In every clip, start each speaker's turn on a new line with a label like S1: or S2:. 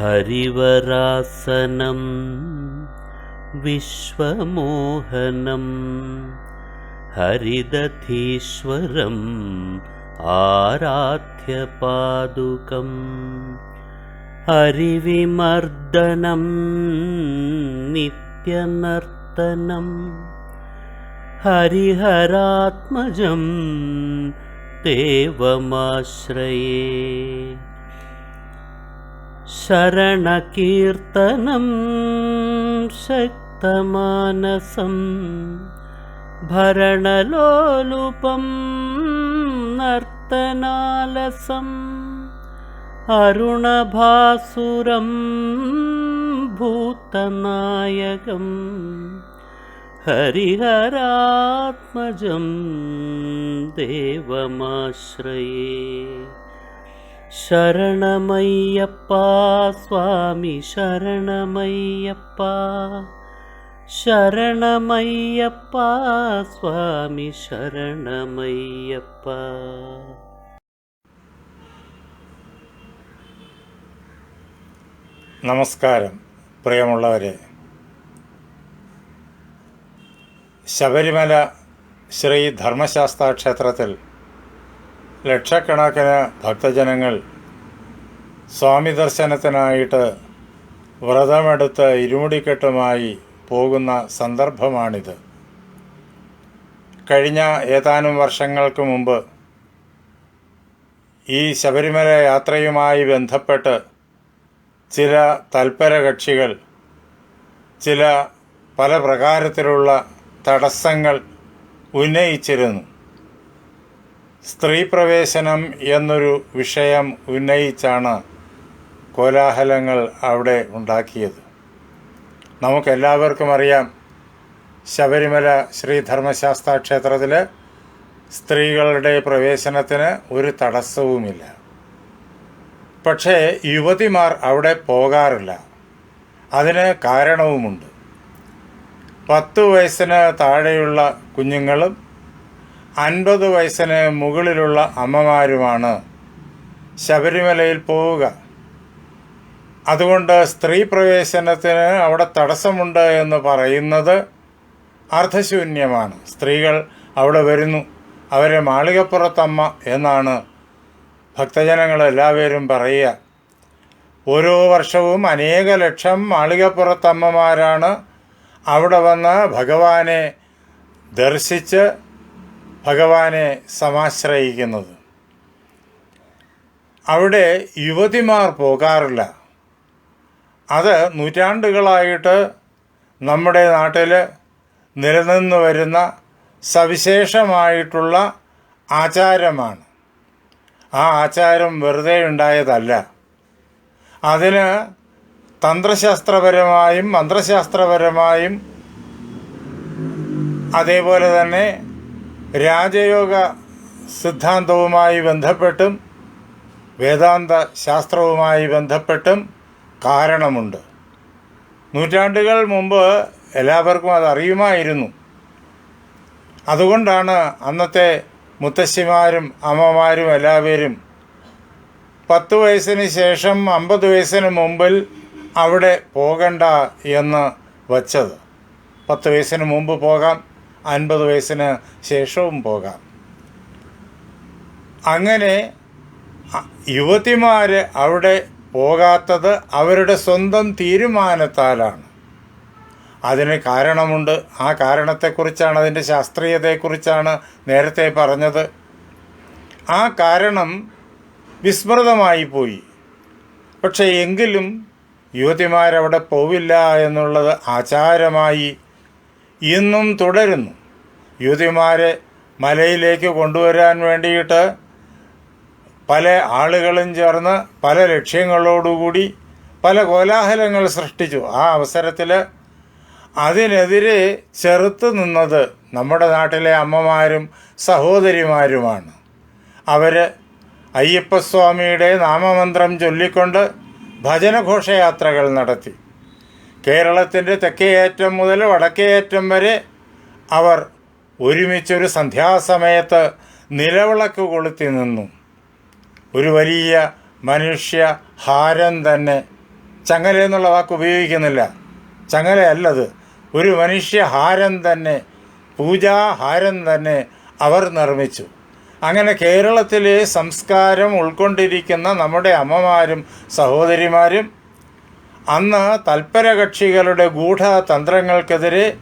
S1: हरिवरासनं विश्वमोहनं हरिदधीश्वरम् आराध्यपादुकम् हरिविमर्दनं नित्यनर्तनं हरिहरात्मजं देवमाश्रये शरणकीर्तनं शक्तमानसं भरणलोलुपं नर्तनालसम् अरुणभासुरं भूतनायकं हरिहरात्मजं देवमाश्रये ശരണമയ്യപ്പ സ്വാമി ശരണമയ്യപ്പ. ശരണമയ്യപ്പ സ്വാമി ശരണമയ്യപ്പ.
S2: നമസ്കാരം പ്രിയമുള്ളവരെ. ശബരിമല ശ്രീ ധർമ്മശാസ്ത്ര ക്ഷേത്രത്തിൽ ലക്ഷക്കണക്കിന് ഭക്തജനങ്ങൾ സ്വാമി ദർശനത്തിനായിട്ട് വ്രതമെടുത്ത് ഇരുമുടിക്കെട്ടുമായി പോകുന്ന സന്ദർഭമാണിത്. കഴിഞ്ഞ ഏതാനും വർഷങ്ങൾക്ക് മുമ്പ് ഈ ശബരിമല യാത്രയുമായി ബന്ധപ്പെട്ട് ചില തൽപര കക്ഷികൾ ചില പല പ്രകാരത്തിലുള്ള തടസ്സങ്ങൾ ഉന്നയിച്ചിരുന്നു. സ്ത്രീ പ്രവേശനം എന്നൊരു വിഷയം ഉന്നയിച്ചാണ് കോലാഹലങ്ങൾ അവിടെ ഉണ്ടാക്കിയത്. നമുക്കെല്ലാവർക്കും അറിയാം ശബരിമല ശ്രീ ധർമ്മശാസ്ത്ര ക്ഷേത്രത്തിൽ സ്ത്രീകളുടെ പ്രവേശനത്തിന് ഒരു തടസ്സവുമില്ല. പക്ഷേ യുവതിമാർ അവിടെ പോകാറില്ല. അതിന് കാരണവുമുണ്ട്. പത്ത് വയസ്സിന് താഴെയുള്ള കുഞ്ഞുങ്ങളും അൻപത് വയസ്സിന് മുകളിലുള്ള അമ്മമാരുമാണ് ശബരിമലയിൽ പോവുക. അതുകൊണ്ട് സ്ത്രീ പ്രവേശനത്തിന് അവിടെ തടസ്സമുണ്ട് എന്ന് പറയുന്നത് അർത്ഥശൂന്യമാണ് സ്ത്രീകൾ അവിടെ വരുന്നു. അവരെ മാളികപ്പുറത്തമ്മ എന്നാണ് ഭക്തജനങ്ങൾ എല്ലാവരും പറയുക. ഓരോ വർഷവും അനേക ലക്ഷം മാളികപ്പുറത്തമ്മമാരാണ് അവിടെ വന്ന് ഭഗവാനെ ദർശിച്ച് ഭഗവാനെ സമാശ്രയിക്കുന്നത്. അവിടെ യുവതിമാർ പോകാറില്ല. അത് നൂറ്റാണ്ടുകളായിട്ട് നമ്മുടെ നാട്ടിൽ നിലനിന്ന് വരുന്ന സവിശേഷമായിട്ടുള്ള ആചാരമാണ്. ആ ആചാരം വെറുതെ ഉണ്ടായതല്ല. അതിന് തന്ത്രശാസ്ത്രപരമായും മന്ത്രശാസ്ത്രപരമായും അതേപോലെ തന്നെ രാജയോഗ സിദ്ധാന്തവുമായി ബന്ധപ്പെട്ടും വേദാന്ത ശാസ്ത്രവുമായി ബന്ധപ്പെട്ടും കാരണമുണ്ട്. നൂറ്റാണ്ടുകൾ മുമ്പ് എല്ലാവർക്കും അതറിയുമായിരുന്നു അതുകൊണ്ടാണ് അന്നത്തെ മുത്തശ്ശിമാരും അമ്മമാരും എല്ലാവരും പത്ത് വയസ്സിന് ശേഷം അമ്പത് വയസ്സിന് മുമ്പിൽ അവിടെ പോകണ്ട എന്ന് വച്ചത്. പത്ത് വയസ്സിന് മുമ്പ് പോകാം അൻപത് വയസ്സിന് ശേഷവും പോകാം. അങ്ങനെ യുവതിമാർ അവിടെ പോകാത്തത് അവരുടെ സ്വന്തം തീരുമാനത്താലാണ്. അതിന് കാരണമുണ്ട്. ആ കാരണത്തെക്കുറിച്ചാണ് അതിന്റെ ശാസ്ത്രീയതയെക്കുറിച്ചാണ് നേരത്തെ പറഞ്ഞത്. ആ കാരണം വിസ്മൃതമായി പോയി. പക്ഷേ എങ്കിലും യുവതിമാരവിടെ പോവില്ല എന്നുള്ളത് ആചാരമായി ഇന്നും തുടരുന്നു. യുവതിമാരെ മലയിലേക്ക് കൊണ്ടുവരാൻ വേണ്ടിയിട്ട് പല ആളുകളും ചേർന്ന് പല ലക്ഷ്യങ്ങളോടുകൂടി പല കോലാഹലങ്ങൾ സൃഷ്ടിച്ചു. ആ അവസരത്തിൽ അതിനെതിരെ ചെറുത്ത് നിന്നത് നമ്മുടെ നാട്ടിലെ അമ്മമാരും സഹോദരിമാരുമാണ്. അവർ അയ്യപ്പസ്വാമിയുടെ നാമമന്ത്രം ചൊല്ലിക്കൊണ്ട് ഭജനഘോഷയാത്രകൾ നടത്തി. കേരളത്തിന്റെ തെക്കേയറ്റം മുതൽ വടക്കേയറ്റം വരെ അവർ ഒരുമിച്ചൊരു സന്ധ്യാസമയത്ത് നിലവിളക്ക് കൊളുത്തി നിന്നു. ഒരു വലിയ മനുഷ്യ ഹാരം തന്നെ. ചങ്ങല എന്നുള്ള വാക്ക് ഉപയോഗിക്കുന്നില്ല. ചങ്ങലയല്ലത്. ഒരു മനുഷ്യ ഹാരം തന്നെ പൂജാഹാരം തന്നെ അവർ നിർമ്മിച്ചു. അങ്ങനെ കേരളത്തിലെ സംസ്കാരം ഉൾക്കൊണ്ടിരിക്കുന്ന നമ്മുടെ അമ്മമാരും സഹോദരിമാരും അന്ന് തൽപരകക്ഷികളുടെ ഗൂഢതന്ത്രങ്ങൾക്കെതിരെ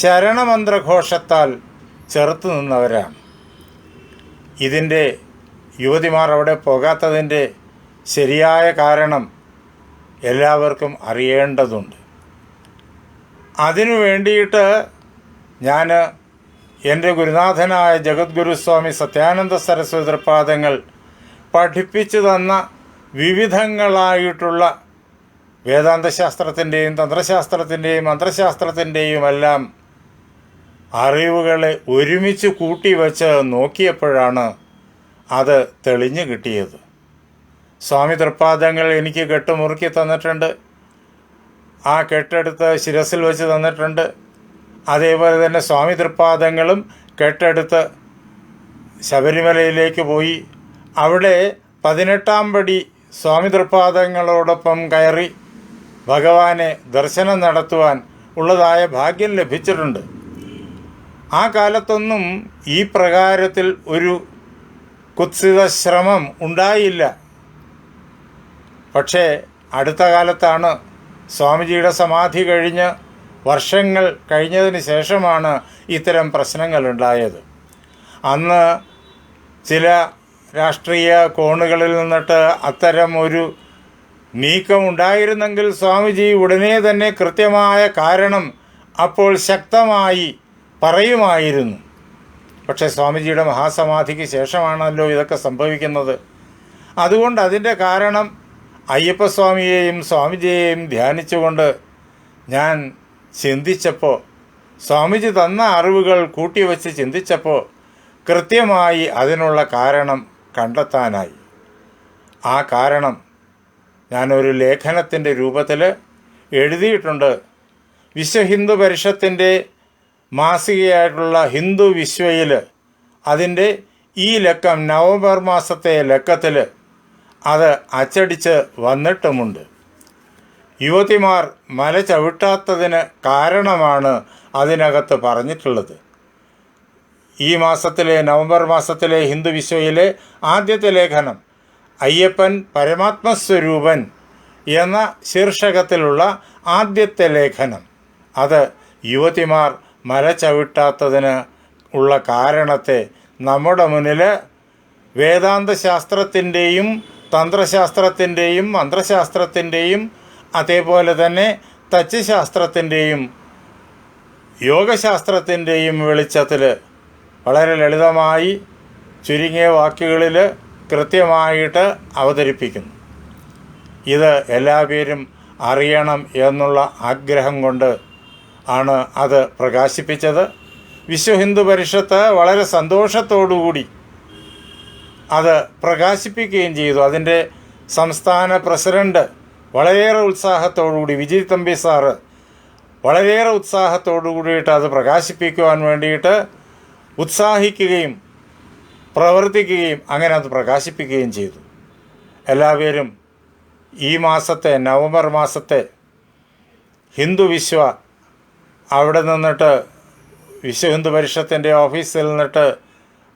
S2: ശരണമന്ത്രഘോഷത്താൽ ചെറുത്തു നിന്നവരാണ്. ഇതിന്റെ യുവതിമാർ അവിടെ പോകാത്തതിന്റെ ശരിയായ കാരണം എല്ലാവർക്കും അറിയേണ്ടതുണ്ട്. അതിനു വേണ്ടിയിട്ട് ഞാൻ എന്റെ ഗുരുനാഥനായ ജഗദ്ഗുരുസ്വാമി സത്യാനന്ദ സരസ്വതി പാദങ്ങൾ പഠിപ്പിച്ചു തന്ന വിവിധങ്ങളായിട്ടുള്ള വേദാന്തശാസ്ത്രത്തിന്റെയും തന്ത്രശാസ്ത്രത്തിന്റെയും മന്ത്രശാസ്ത്രത്തിന്റെയും എല്ലാം അറിവുകളെ ഒരുമിച്ച് കൂട്ടി കൂട്ടിവെച്ച് നോക്കിയപ്പോഴാണ് അത് തെളിഞ്ഞു കിട്ടിയത്. സ്വാമി തൃപ്പാദങ്ങൾ എനിക്ക് കെട്ടുമുറുക്കി തന്നിട്ടുണ്ട്. ആ കെട്ടെടുത്ത് ശിരസിൽ വെച്ച് തന്നിട്ടുണ്ട്. അതേപോലെ തന്നെ സ്വാമി തൃപ്പാദങ്ങളും കെട്ടെടുത്ത് ശബരിമലയിലേക്ക് പോയി. അവിടെ പതിനെട്ടാം പടി സ്വാമി തൃപ്പാദങ്ങളോടൊപ്പം കയറി ഭഗവാനെ ദർശനം നടത്തുവാൻ ഉള്ളതായ ഭാഗ്യം ലഭിച്ചിട്ടുണ്ട്. ആ കാലത്തൊന്നും ഈ പ്രകാരത്തിൽ ഒരു കുത്സിത ശ്രമം ഉണ്ടായില്ല. പക്ഷേ അടുത്ത കാലത്താണ് സ്വാമിജിയുടെ സമാധി കഴിഞ്ഞ് വർഷങ്ങൾ കഴിഞ്ഞതിന് ശേഷമാണ് ഇത്തരം പ്രശ്നങ്ങൾ ഉണ്ടായത്. അന്ന് ചില രാഷ്ട്രീയ കോണുകളിൽ നിന്നിട്ട് അത്തരം ഒരു നീക്കം ഉണ്ടായിരുന്നെങ്കിൽ സ്വാമിജി ഉടനെ തന്നെ കൃത്യമായ കാരണം അപ്പോൾ ശക്തമായി പറയുമായിരുന്നു. പക്ഷേ സ്വാമിജിയുടെ മഹാസമാധിക്ക് ശേഷമാണല്ലോ ഇതൊക്കെ സംഭവിക്കുന്നത്. അതുകൊണ്ട് അതിന്റെ കാരണം അയ്യപ്പസ്വാമിയെയും സ്വാമിജിയെയും ധ്യാനിച്ചുകൊണ്ട് ഞാൻ ചിന്തിച്ചപ്പോൾ സ്വാമിജി തന്ന അറിവുകൾ കൂട്ടിവെച്ച് ചിന്തിച്ചപ്പോൾ കൃത്യമായി അതിനുള്ള കാരണം കണ്ടെത്താനായി. ആ കാരണം ഞാനൊരു ലേഖനത്തിന്റെ രൂപത്തിൽ എഴുതിയിട്ടുണ്ട്. വിശ്വഹിന്ദു പരിഷത്തിന്റെ മാസികയായിട്ടുള്ള ഹിന്ദു വിശ്വയിൽ അതിന്റെ ഈ ലക്കം നവംബർ മാസത്തെ ലക്കത്തിൽ അത് അച്ചടിച്ച് വന്നിട്ടുമുണ്ട്. യുവതിമാർ മല ചവിട്ടാത്തതിന് കാരണമാണ് അതിനകത്ത് പറഞ്ഞിട്ടുള്ളത്. ഈ മാസത്തിലെ നവംബർ മാസത്തിലെ ഹിന്ദു വിശ്വയിലെ ആദ്യത്തെ ലേഖനം അയ്യപ്പൻ പരമാത്മസ്വരൂപൻ എന്ന ശീർഷകത്തിലുള്ള ആദ്യത്തെ ലേഖനം. അത് യുവതിമാർ മല ചവിട്ടാത്തതിന് ഉള്ള കാരണത്തെ നമ്മുടെ മുന്നിൽ വേദാന്ത ശാസ്ത്രത്തിന്റെയും തന്ത്രശാസ്ത്രത്തിന്റെയും മന്ത്രശാസ്ത്രത്തിന്റെയും അതേപോലെ തന്നെ തച്ചുശാസ്ത്രത്തിന്റെയും യോഗശാസ്ത്രത്തിന്റെയും വെളിച്ചത്തിൽ വളരെ ലളിതമായി ചുരുങ്ങിയ വാക്കുകളിൽ കൃത്യമായിട്ട് അവതരിപ്പിക്കുന്നു. ഇത് എല്ലാ പേരും അറിയണം എന്നുള്ള ആഗ്രഹം കൊണ്ട് ആണ് അത് പ്രകാശിപ്പിച്ചത്. വിശ്വ ഹിന്ദു പരിഷത്ത് വളരെ സന്തോഷത്തോടുകൂടി അത് പ്രകാശിപ്പിക്കുകയും ചെയ്തു. അതിന്റെ സംസ്ഥാന പ്രസിഡന്റ് വളരെയേറെ ഉത്സാഹത്തോടുകൂടി വിജയ് തമ്പി സാറ് വളരെയേറെ ഉത്സാഹത്തോടു കൂടിയിട്ട് അത് പ്രകാശിപ്പിക്കുവാൻ വേണ്ടിയിട്ട് ഉത്സാഹിക്കുകയും പ്രവർത്തിക്കുകയും അങ്ങനെ അത് പ്രകാശിപ്പിക്കുകയും ചെയ്തു. എല്ലാവരും ഈ മാസത്തെ നവംബർ മാസത്തെ ഹിന്ദു വിശ്വ അവിടെ നിന്നിട്ട് വിശ്വഹിന്ദു പരിഷത്തിന്റെ ഓഫീസിൽ നിന്നിട്ട്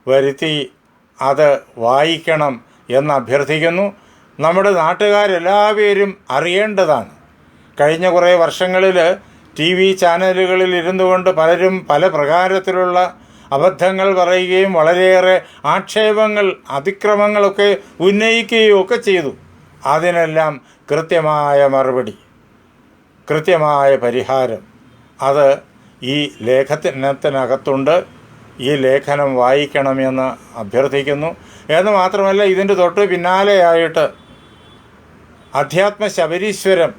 S2: വരുത്തി അത് വായിക്കണം എന്ന് അഭ്യർത്ഥിക്കുന്നു. നമ്മുടെ നാട്ടുകാരെല്ലാവരും അറിയേണ്ടതാണ്. കഴിഞ്ഞ കുറേ വർഷങ്ങളിൽ ടി വി ചാനലുകളിൽ ഇരുന്നു കൊണ്ട് പലരും പല പ്രകാരത്തിലുള്ള അബദ്ധങ്ങൾ പറയുകയും വളരെയേറെ ആക്ഷേപങ്ങൾ അതിക്രമങ്ങളൊക്കെ ഉന്നയിക്കുകയും ഒക്കെ ചെയ്തു. അതിനെല്ലാം കൃത്യമായ മറുപടി കൃത്യമായ പരിഹാരം. അത് ഈ ലേഖനത്തിനകത്തുണ്ട്. ഈ ലേഖനം വായിക്കണമെന്ന് അഭ്യർത്ഥിക്കുന്നു. എന്ന് മാത്രമല്ല ഇതിന്റെ തൊട്ട് പിന്നാലെയായിട്ട് അധ്യാത്മ ശബരീശ്വരം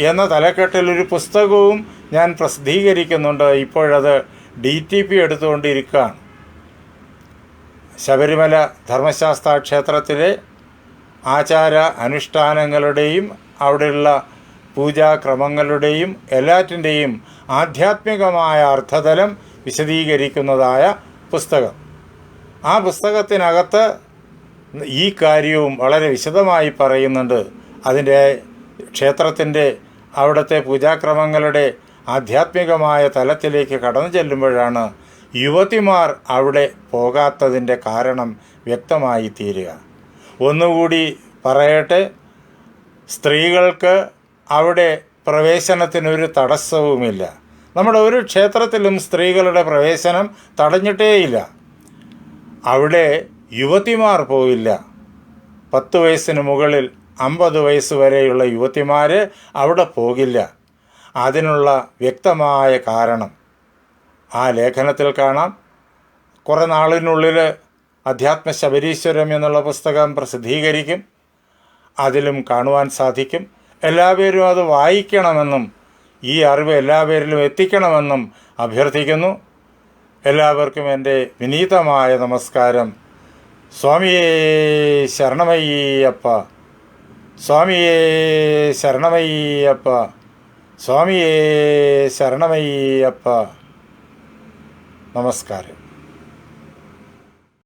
S2: എന്ന തലക്കെട്ടിൽ ഒരു പുസ്തകവും ഞാൻ പ്രസിദ്ധീകരിക്കുന്നുണ്ട്. ഇപ്പോഴത് ഡി ടി പി എടുത്തുകൊണ്ടിരിക്കുകയാണ്. ശബരിമല ധർമ്മശാസ്ത്ര ക്ഷേത്രത്തിലെ ആചാര അനുഷ്ഠാനങ്ങളുടെയും അവിടെയുള്ള പൂജാക്രമങ്ങളുടെയും എല്ലാറ്റിന്റെയും ആധ്യാത്മികമായ അർത്ഥതലം വിശദീകരിക്കുന്നതായ പുസ്തകം. ആ പുസ്തകത്തിനകത്ത് ഈ കാര്യവും വളരെ വിശദമായി പറയുന്നുണ്ട്. അതിന്റെ ക്ഷേത്രത്തിന്റെ അവിടുത്തെ പൂജാക്രമങ്ങളുടെ ആധ്യാത്മികമായ തലത്തിലേക്ക് കടന്നു ചെല്ലുമ്പോഴാണ് യുവതിമാർ അവിടെ പോകാത്തതിന്റെ കാരണം വ്യക്തമായി തീരുക ഒന്നുകൂടി പറയട്ടെ സ്ത്രീകൾക്ക് അവിടെ പ്രവേശനത്തിനൊരു തടസ്സവുമില്ല. നമ്മുടെ ഒരു ക്ഷേത്രത്തിലും സ്ത്രീകളുടെ പ്രവേശനം തടഞ്ഞിട്ടേയില്ല. അവിടെ യുവതിമാർ പോവില്ല പത്ത് വയസ്സിന് മുകളിൽ അമ്പത് വയസ്സ് വരെയുള്ള യുവതിമാർ അവിടെ പോകില്ല. അതിനുള്ള വ്യക്തമായ കാരണം ആ ലേഖനത്തിൽ കാണാം. കുറേ നാളിനുള്ളിൽ അധ്യാത്മ ശബരീശ്വരം എന്നുള്ള പുസ്തകം പ്രസിദ്ധീകരിക്കും. അതിലും കാണുവാൻ സാധിക്കും. എല്ലാവരും അത് വായിക്കണമെന്നും ഈ അറിവ് എല്ലാവരിലും എത്തിക്കണമെന്നും അഭ്യർത്ഥിക്കുന്നു. എല്ലാവർക്കും എന്റെ വിനീതമായ നമസ്കാരം. സ്വാമിയേ ശരണമയ്യപ്പ. സ്വാമിയേ ശരണമയ്യപ്പ. സ്വാമിയേ ശരണമയ്യപ്പ. നമസ്കാരം.